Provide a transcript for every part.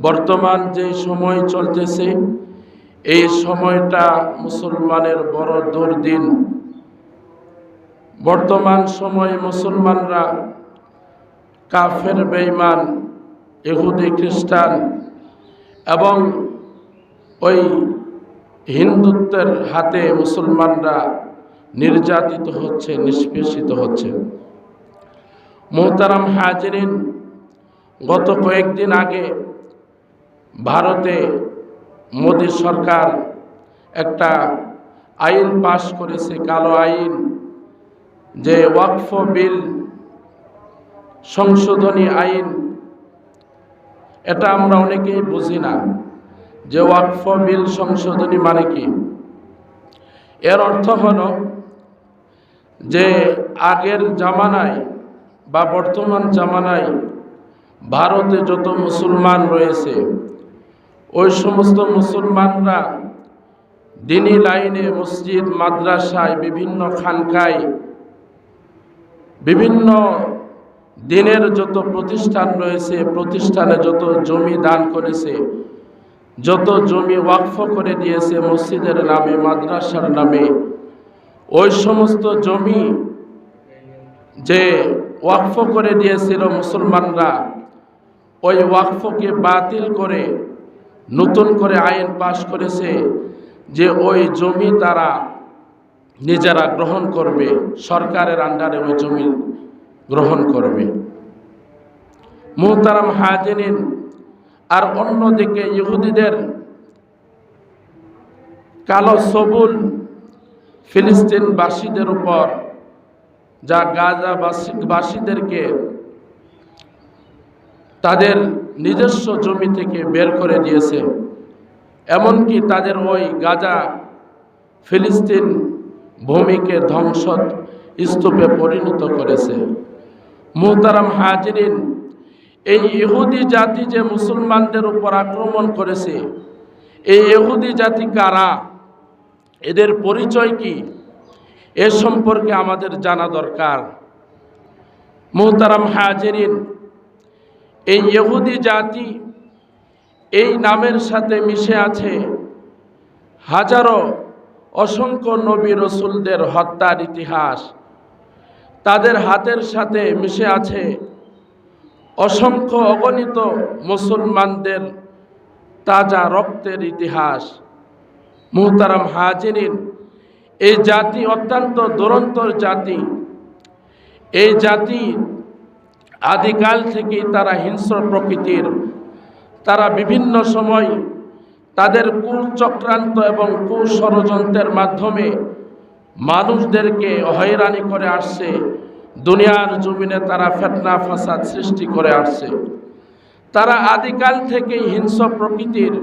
বর্তমান যে সময় চলতেছে, এই সময়টা মুসলমানের বড় দুর্দিন। বর্তমান সময়ে মুসলমানরা কাফের, বেঈমান, ইহুদি, খ্রিস্টান এবং ওই হিন্দুত্বের হাতে মুসলমানরা নির্যাতিত হচ্ছে, নিষ্পেষিত হচ্ছে। মোহতারাম হাজরিন গত কয়েকদিন আগে ভারতে মোদী সরকার একটা আইন পাশ করেছে, কালো আইন, যে ওয়াকফ বিল সংশোধনী আইন। এটা আমরা অনেকেই বুঝি না, যে ওয়াকফ বিল সংশোধনী মানে কি? এর অর্থ হল যে আগের জামানায় বা বর্তমান জামানায় ভারতে যত মুসলমান রয়েছে ওই সমস্ত মুসলমানরা দিনী লাইনে মসজিদ, মাদ্রাসায়, বিভিন্ন খানকায়, বিভিন্ন দিনের যত প্রতিষ্ঠান রয়েছে, প্রতিষ্ঠানে যত জমি দান করেছে, যত জমি ওয়াকফ করে দিয়েছে মসজিদের নামে, মাদ্রাসার নামে, ওই সমস্ত জমি যে ওয়াকফ করে দিয়েছিল মুসলমানরা, ওই ওয়াকফকে বাতিল করে নতুন করে আইন পাশ করেছে যে ওই জমি তারা নিজেরা গ্রহণ করবে, সরকারের আন্ডারে ওই জমি গ্রহণ করবে। মুহতারাম হাজিনিন আর অন্যদিকে ইহুদিদের কালো সবুল ফিলিস্তিনবাসীদের উপর, যা গাজা বাসীদেরকে তাদের নিজস্ব জমি থেকে বের করে দিয়েছে। এমনকি তাদের ওই গাজা ফিলিস্তিন ভূমিকে ধ্বংস স্তূপে পরিণত করেছে। মুহতারাম হাজরিন, এই ইহুদি জাতি যে মুসলমানদের উপর আক্রমণ করেছে, এই ইহুদি জাতি কারা? এদের পরিচয় কি? এ সম্পর্কে আমাদের জানা দরকার। মুহতারাম হাজরিন এই ইহুদি জাতি এই নামের সাথে মিশে আছে হাজারো অসংখ্য নবী রসুলদের হত্যার ইতিহাস। তাদের হাতের সাথে মিশে আছে অসংখ্য অগণিত মুসলমানদের তাজা রক্তের ইতিহাস। মুহতারাম হাজিরিন, এই জাতি অত্যন্ত দুরন্তর জাতি। এই জাতি আদিকাল থেকেই তারা হিংস্র প্রকৃতির। তারা বিভিন্ন সময় তাদের কুচক্রান্ত এবং কুষড়যন্ত্রের মাধ্যমে মানুষদেরকে হয়রানি করে আসছে। দুনিয়ার জমিনে তারা ফেতনা, ফাসাদ সৃষ্টি করে আসছে। তারা আদিকাল থেকেই হিংস্র প্রকৃতির।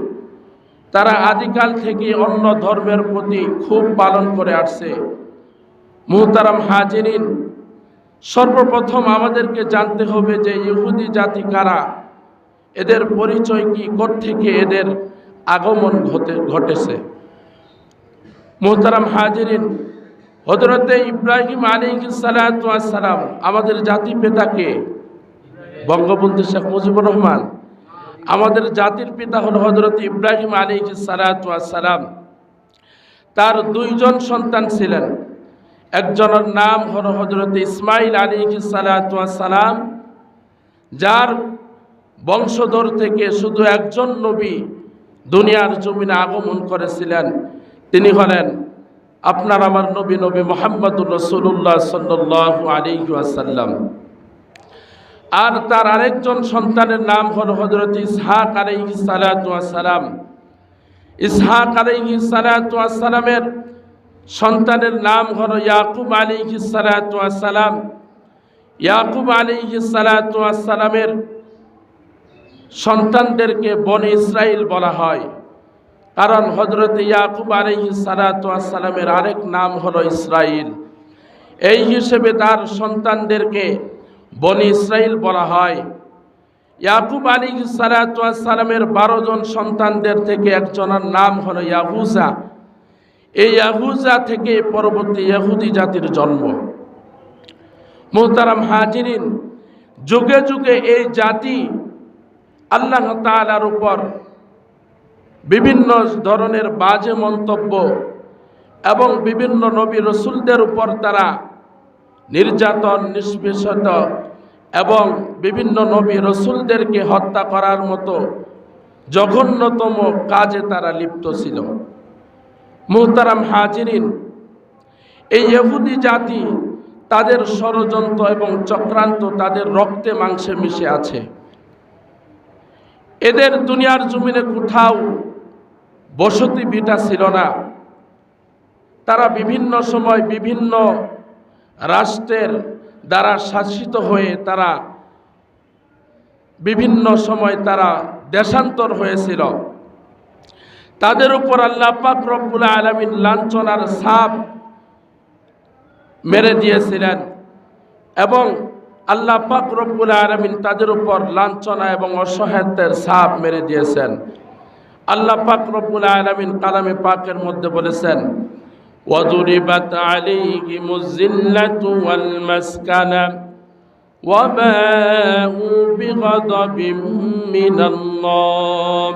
তারা আদিকাল থেকে অন্য ধর্মের প্রতি খুব পালন করে আসছে। মুহতারাম হাজিরিন সর্বপ্রথম আমাদেরকে জানতে হবে যে ইহুদি জাতি কারা? এদের পরিচয় কি? থেকে এদের আগমন ঘটে, ঘটেছে? মোহতারাম হাজিরিন হজরতে ইব্রাহিম আলী সালাম, আমাদের জাতি পিতাকে বঙ্গবন্ধু শেখ মুজিবুর রহমান। আমাদের জাতির পিতা হল হজরত ইব্রাহিম আলী সালাম। তার দুইজন সন্তান ছিলেন। একজনের নাম হল হজরত ইসমাইল আলী সালাম, যার বংশধর থেকে শুধু একজন নবী দুনিয়ার জমিনে আগমন করেছিলেন। তিনি হলেন আপনার আমার নবী নবী মোহাম্মদুর রসুল্লাহ সাল্লাহ আলী আসাল্লাম আর তার আরেকজন সন্তানের নাম হল হজরত ইসহাক আলাইহি সালাম। ইসহাক আলাইহি সালামের সন্তানের নাম হল ইয়াকুব আলাইহি সালাম ইয়াকুব আলাইহি সালামের সন্তানদেরকে বন ইসরাইল বলা হয়। কারণ হজরত ইয়াকুব আলাইহি সালামের আরেক নাম হলো ইসরাইল। এই হিসেবে তার সন্তানদেরকে বনি ইসরাইল বলা হয়। ইয়াকুব আলী সালাতামের বারো জন সন্তানদের থেকে একজনের নাম হলো ইয়াহুজা। এই ইয়াহুজা থেকে পরবর্তী ইয়াহুদি জাতির জন্ম। মোহতারাম হাজিরিন, যুগে যুগে এই জাতি আল্লাহ তাআলার উপর বিভিন্ন ধরনের বাজে মন্তব্য এবং বিভিন্ন নবী রসুলদের উপর তারা নির্যাতন, নিষ্পেষিত এবং বিভিন্ন নবী রসুলদেরকে হত্যা করার মতো জঘন্যতম কাজে তারা লিপ্ত ছিল। মুহতারাম হাজিরিন। এই ইহুদি জাতি তাদের ষড়যন্ত্র এবং চক্রান্ত তাদের রক্তে মাংসে মিশে আছে। এদের দুনিয়ার জমিনে কোথাও বসতি বিটা ছিল না। তারা বিভিন্ন সময় বিভিন্ন রাষ্ট্রের দ্বারা শাসিত হয়ে তারা বিভিন্ন সময় তারা দেশান্তর হয়েছিল। তাদের উপর আল্লাহ পাক রব্বুল আলমিন লাঞ্ছনার সাপ মেরে দিয়েছিলেন এবং আল্লাহ পাক রব্বুল আলমিন তাদের উপর লাঞ্ছনা এবং অসহায়ত্বের সাপ মেরে দিয়েছেন আল্লাহ পাক রব্বুল আলমিন কালামে পাকের মধ্যে বলেছেন وضربت عليهم الذلة والمسكنة وباءوا بغضب من الله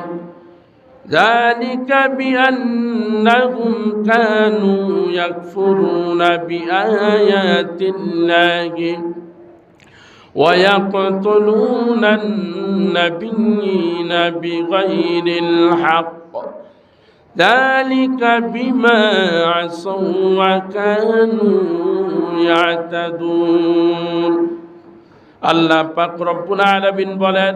ذلك بأنهم كانوا يكفرون بآيات الله ويقتلون النبيين بغير الحق ذلك بما عصوا وكانوا يعتدون আল্লাহ পাক রব্বুল আলামিন বলেন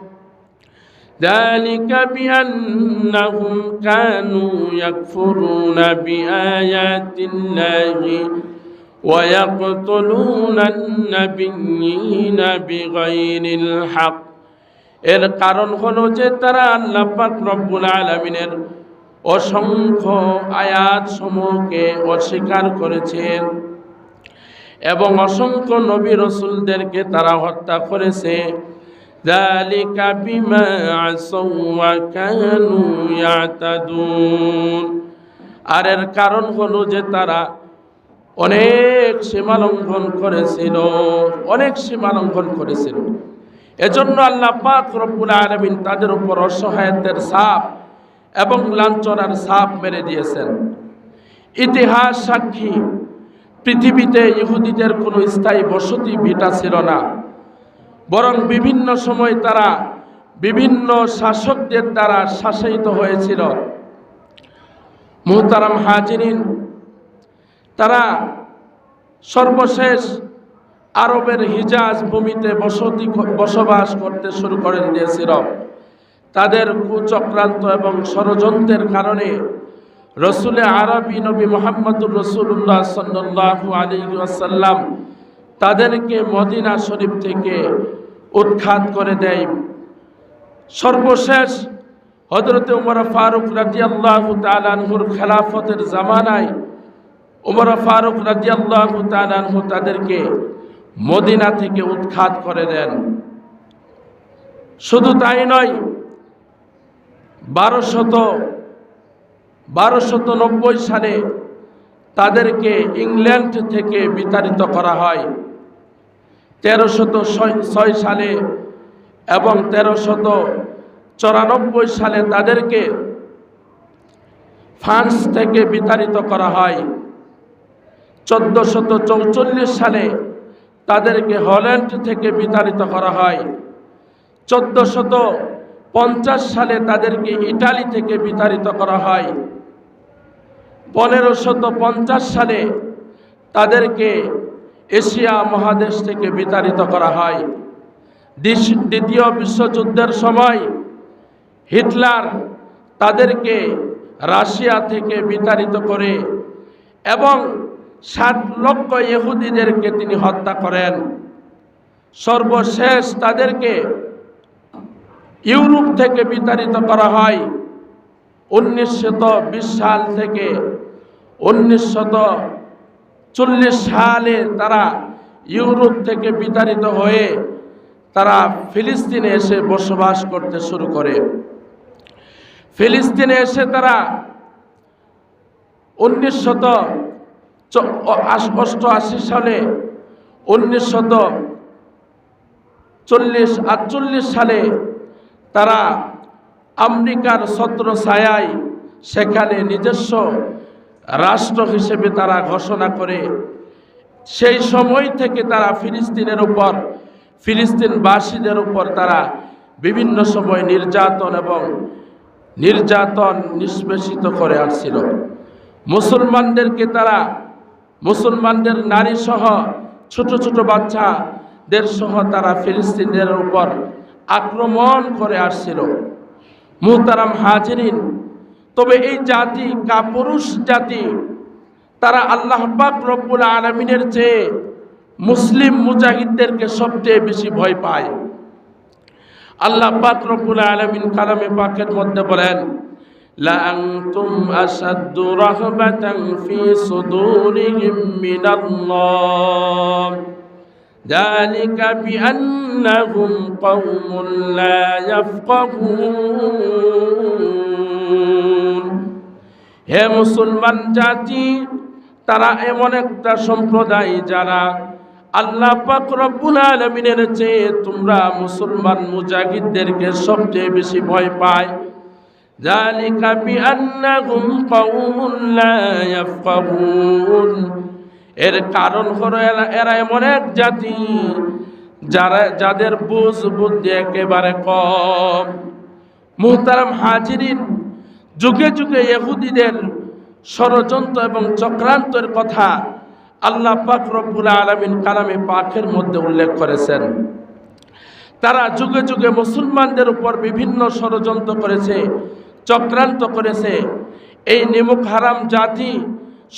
ذلك بأنهم كانوا يكفرون بآيات الله ويقتلون النبيين بغير الحق এর কারণ হলো যে তারা আল্লাহ পাক রব্বুল আলামিনের অসংখ্য আয়াত সমূহকে অস্বীকার করেছেন এবং অসংখ্য নবী রসুলদেরকে তারা হত্যা করেছে ذلك بما عصوا وكانوا يعتدون আর এর কারণ হলো যে তারা অনেক সীমালঙ্ঘন করেছিল অনেক সীমালঙ্ঘন করেছিল এজন্য আল্লাহ পাক রব্বুল আলামিন তাদের উপর অসহায়তের সাপ এবং লাঞ্ছনার সাপ মেরে দিয়েছেন ইতিহাস সাক্ষী পৃথিবীতে ইহুদিদের কোনো স্থায়ী বসতি ভিটা ছিল না বরং বিভিন্ন সময় তারা বিভিন্ন শাসকদের দ্বারা শাসিত হয়েছিল। মুহতারাম হাজিরিন, তারা সর্বশেষ আরবের হিজাজ ভূমিতে বসতি বসবাস করতে শুরু করে দিয়েছিল। তাদের কুচক্রান্ত এবং ষড়যন্ত্রের কারণে রসুলে আরবি নবী মোহাম্মদুর রসুল্লাহ সাল্লু আলী আসাল্লাম তাদেরকে মদিনা শরীফ থেকে উৎখাত করে দেয়। সর্বশেষ হজরতে উমর ফারুক রাজিয়াল্লাহ খেলাফতের জামানায় উমর ফারুক রাজিয়াল্লাহ তাদেরকে মদিনা থেকে উৎখাত করে দেন। শুধু তাই নয়, বারোশত বারোশত নব্বই সালে তাদেরকে ইংল্যান্ড থেকে বিতাড়িত করা হয়। তেরোশত ছয় সালে এবং তেরোশত চুরানব্বই সালে তাদেরকে ফ্রান্স থেকে বিতাড়িত করা হয়। চোদ্দশত চৌচল্লিশ সালে তাদেরকে হল্যান্ড থেকে বিতাড়িত করা হয়। চোদ্দশত পঞ্চাশ সালে তাদেরকে ইটালি থেকে বিতাড়িত করা হয়। পনেরোশত পঞ্চাশ সালে তাদেরকে এশিয়া মহাদেশ থেকে বিতাড়িত করা হয়। দ্বিতীয় বিশ্বযুদ্ধের সময় হিটলার তাদেরকে রাশিয়া থেকে বিতাড়িত করে এবং ষাট লক্ষ ইহুদিদেরকে তিনি হত্যা করেন। সর্বশেষ তাদেরকে ইউরোপ থেকে বিতাড়িত করা হয় উনিশশত বিশ সাল থেকে উনিশশত চল্লিশ সালে তারা ইউরোপ থেকে বিতাড়িত হয়ে তারা ফিলিস্তিনে এসে বসবাস করতে শুরু করে। ফিলিস্তিনে এসে তারা উনিশশত অষ্টআশি সালে, উনিশশত চল্লিশ আটচল্লিশ সালে তারা আমেরিকার ছত্র ছায়ায় সেখানে নিজস্ব রাষ্ট্র হিসেবে তারা ঘোষণা করে, সেই সময় থেকে তারা ফিলিস্তিনের উপর, ফিলিস্তিনবাসীদের উপর তারা বিভিন্ন সময় নির্যাতন এবং নির্যাতন নিষ্পেষিত করে আসছিল। মুসলমানদেরকে তারা, মুসলমানদের নারী সহ, ছোট ছোট বাচ্চাদের সহ তারা ফিলিস্তিনের উপর আক্রমণ করে আসছিল। মুহতারাম হাজরিন তবে এই জাতি কাপুরুষ জাতি তারা আল্লাহ পাক রব্বুল আলমিনের চেয়ে মুসলিম মুজাহিদদেরকে সবচেয়ে বেশি ভয় পায় আল্লাহ পাক রব্বুল আলমিন কালামে পাকের মধ্যে বলেন لأنتم أشد رهبة في صدورهم من الله ذلك بأنهم قوم لا يفقهون হে মুসলমান জাতি, তারা এমন একটা সম্প্রদায় যারা আল্লাহ পাক রব্বুল আলমিনের চেয়ে তোমরা মুসলমান মুজাহিদদেরকে সবচেয়ে বেশি ভয় পায়। জালিকা বিআন্নাহুম কওমুন লা ইয়াফকাহুন। এর কারণ হলো এরা এমন এক জাতি যারা, যাদের বুঝ বুদ্ধি একেবারে কম। মুহতারাম হাজিরিন যুগে যুগে ইহুদিদের ষড়যন্ত্র এবং চক্রান্তের কথা আল্লাহ পাক রব্বুল আলমিন কালামে পাকের মধ্যে উল্লেখ করেছেন। তারা যুগে যুগে মুসলমানদের উপর বিভিন্ন ষড়যন্ত্র করেছে, চক্রান্ত করেছে। এই নিমুখ হারাম জাতি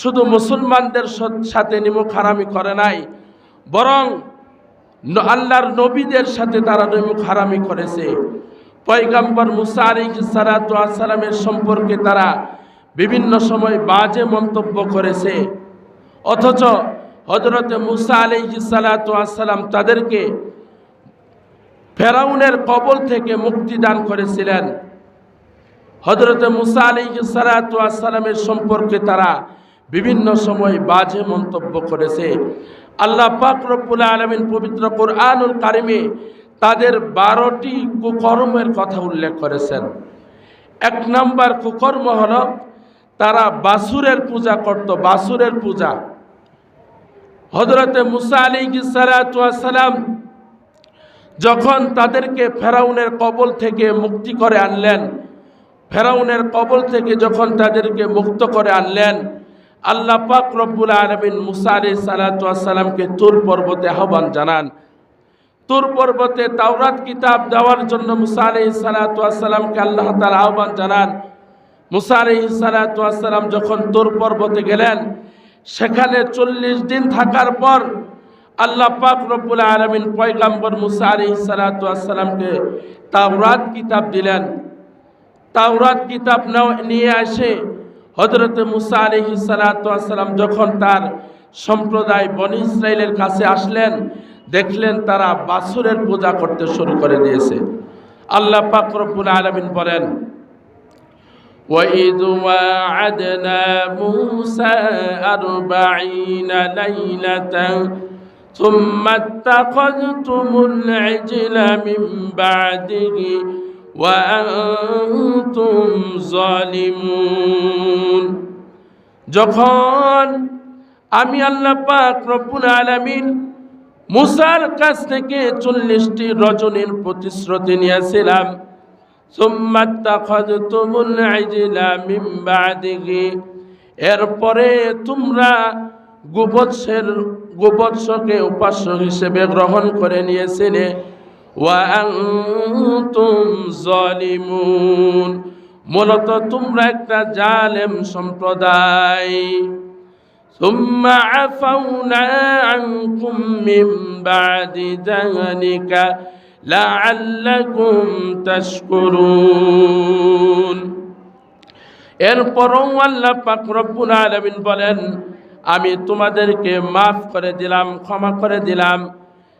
শুধু মুসলমানদের সাথে নিমুখ হারামি করে নাই, বরং আল্লাহর নবীদের সাথে তারা নিমুখ হারামি করেছে। পয়গাম্বর মুসা আলী সালামের সম্পর্কে তারা বিভিন্ন সময় বাজে মন্তব্য করেছে। অথচ হজরতে মুসা আলী সালাম তাদেরকে ফেরাউনের কবল থেকে মুক্তি দান করেছিলেন। হজরত মুসা আলী সালাতামের সম্পর্কে তারা বিভিন্ন সময় বাজে মন্তব্য করেছে। আল্লাহ পাক রব্বুল আলমিন পবিত্র কোরআনুল কারিমে তাদের বারোটি কুকর্মের কথা উল্লেখ করেছেন। এক নম্বর কুকর্ম হল তারা বাসুরের পূজা করত, বাসুরের পূজা। হজরতে মুসা আলী সালাম যখন তাদেরকে ফেরাউনের কবল থেকে মুক্তি করে আনলেন, ফেরাউনের কবল থেকে যখন তাদেরকে মুক্ত করে আনলেন, আল্লাহ পাক রব্বুল আলমিন মুসা আলি সালাতামকে তুর পর্বতে আহ্বান জানান তুর পর্বতে তাওরাত কিতাব দেওয়ার জন্য মুসা আলি সালাতামকে আল্লাহ তার আহ্বান জানান। মুসা আলি সালাতাম যখন তুর পর্বতে গেলেন, সেখানে চল্লিশ দিন থাকার পর আল্লাহ পাক রব্বুল আলমিন পয়গাম্বর মুসা আলি সালাতামকে তাওরাত কিতাব দিলেন। তাওরাত কিতাব নিয়ে আসে। হজরত মুসা আলহি সালাতাম যখন তার সম্প্রদায় বনি ইসরায়েলের কাছে আসলেন দেখলেন তারা বাসুরের পূজা করতে শুরু করে দিয়েছে। আল্লাহ পাকরবুল আলমিন বলেন وإذ وعدنا موسى أربعين ليلة ثم اتخذتم العجل من بعده وأنتم ظالمون যখন আমি আল্লাহ পাক রব্বুল আলামিন মুসার কাছ থেকে চল্লিশটি রজনীর প্রতিশ্রুতি নিয়েছিলাম। এরপরে তোমরা গোবৎসের, গোবৎসকে উপাস্য হিসেবে গ্রহণ করে নিয়েছিলে। মূলত তোমরা একটা জালেম সম্প্রদায়। ثم عفونا عنكم من بعد ذلك لعلكم تشكرون এরপরও আল্লাহ পাক রব্বুল আলামিন বলেন আমি তোমাদেরকে মাফ করে দিলাম ক্ষমা করে দিলাম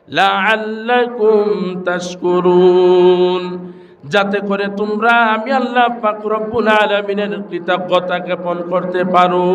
লাআল্লাকুম তাশকুরুন যাতে করে তোমরা আমি আল্লাহ পাক রব্বুল আলামিনের কৃতজ্ঞতা জ্ঞাপন করতে পারো